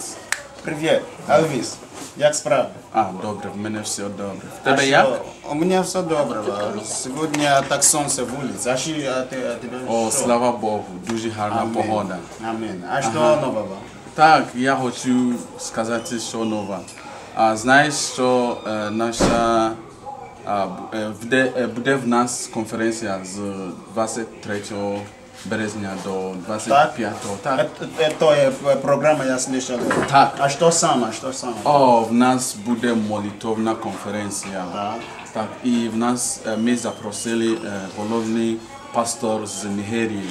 Привіт. Привет, Алвис. Як справи? А, добре, в мене все добре. В тебе як? У меня все добре. Сегодня так сонце вулиці. А що, тебе О, слава Богу, дуже гарна погода. Амін. А що нового? Так, я хочу сказати, що нове. А, знаєш, що е, наша е, е, буде в нас конференція з 23 березня до 25. Так. Это є програма, я слышал. Так. А що саме, що саме? О, в нас буде молитовна конференція. Так. Так, і в нас е, ми запросили е, головний пастор з Нігерії.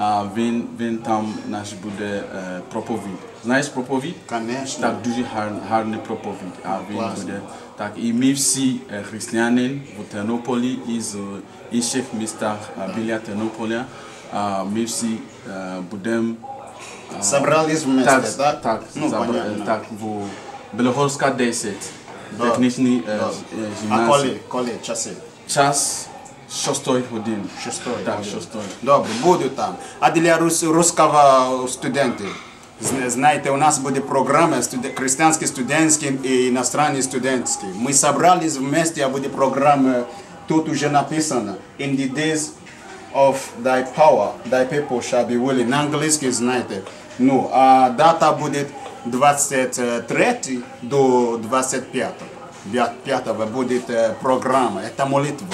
А він, він там наш буде е, проповідь. Знаєш проповідь? Конечно. Так, дуже гар, гарний проповідь. А він Класно. буде. Так, і ми всі е, християни в Тернополі і з інших містах е, е, будемо Собрались вместе, так, так? Ну, понятно. так, в Білогорська 10. Добре. Технічний е, е, А коли, коли часи? Час 6 годин. Шостої Так. 6. Добре, буду там. А для рус, русского студентів? Зна- Знаєте, у нас буде програма студ- християнські студентські і іностранні студентські. Ми собрались вместе, а буде програма, тут уже написано, in the days of thy power, thy people shall be willing. На англійській знаєте. Ну, а дата буде 23 до 25. 5 будет э, программа, это молитва.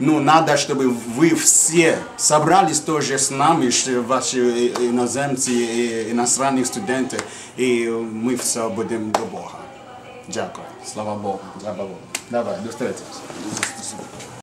Ну, надо, чтобы вы все собрались тоже с нами, ш- ваши э, иноземцы, и иностранные студенты, и мы все будем до Бога. Дякую. Слава Богу. Слава Богу. Давай, до встречи.